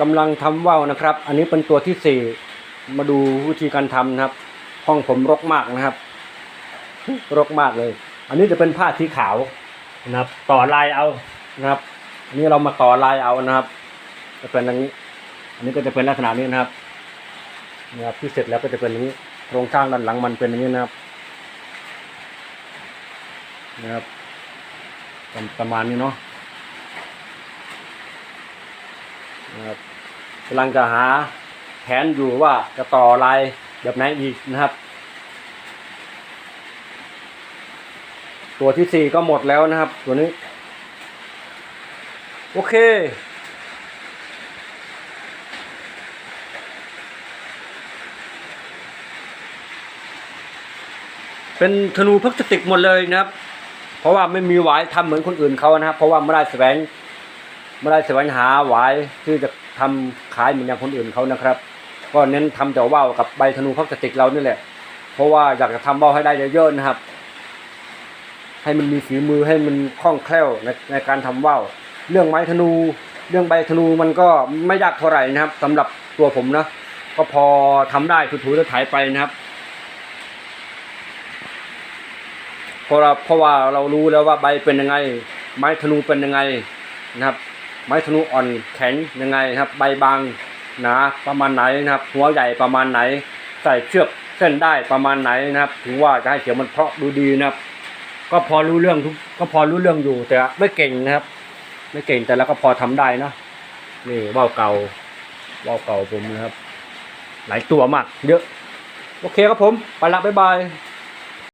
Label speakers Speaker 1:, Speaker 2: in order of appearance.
Speaker 1: กำลังทำว่าวนะครับ อันนี้เป็นตัวที่สี่มาดูวิธีการทำนะครับ ห้องผมรกมากนะครับ รกมากเลย อันนี้จะเป็นผ้าสีขาวนะครับ ต่อลายเอานะครับอันนี้เรามาต่อลายเอานะครับ จะเป็นอย่างนี้ อันนี้ก็จะเป็นลักษณะนี้นะครับนะครับที่เสร็จแล้วก็จะเป็นอย่างนี้โครงสร้างด้านหลังมันเป็นอย่างนี้นะครับนะครับประประมาณนี้เนาะ นะครับกำลังจะหาแผนอยู่ว่าจะต่อลายแบบไหนอีกนะครับ ตัวที่สี่ก็หมดแล้วนะครับ ตัวนี้ โอเค เป็นธนูพลาสติกหมดเลยนะครับ เพราะว่าไม่มีหวายทำเหมือนคนอื่นเขานะครับ เพราะว่าไม่ได้แสวง ไม่ได้แสวงหาหวายที่จะทำขายเหมือนอย่างคนอื่นเขานะครับ ก็เน้นทำแต่ว่าวกับใบธนูพลาสติกเรานี่แหละ เพราะว่าอยากจะทำว่าวให้ได้เยอะๆนะครับ ให้มันมีฝีมือให้มันคล่องแคล่วในในการทำว่าวเรื่องไม้ธนู เรื่องใบธนูมันก็ไม่ยากเท่าไหร่นะครับสำหรับตัวผมนะก็พอทำได้ถูๆแล้วถ่ายไปนะครับเพราะเราเพราะว่าเรารู้แล้วว่าใบเป็นยังไง ไม้ธนูเป็นยังไงนะครับ ไม้ธนูอ่อนแข็งยังไงนะครับ ใบบางหนาประมาณไหนนะครับ หัวใหญ่ประมาณไหน ใส่เชือกเส้นได้ประมาณไหนนะครับ ถึงว่าจะให้เสียงมันเพาะดูดีนะครับ ก็พอรู้เรื่องทุกก็พอรู้เรื่องอยู่แต่ไม่เก่งนะครับ ไม่เก่งแต่แล้วก็พอทำได้นะนี่ว่าวเก่าว่าวเก่าผมนะครับ หลายตัวมาก เยอะ โอเคครับผม ไปละบ๊ายบาย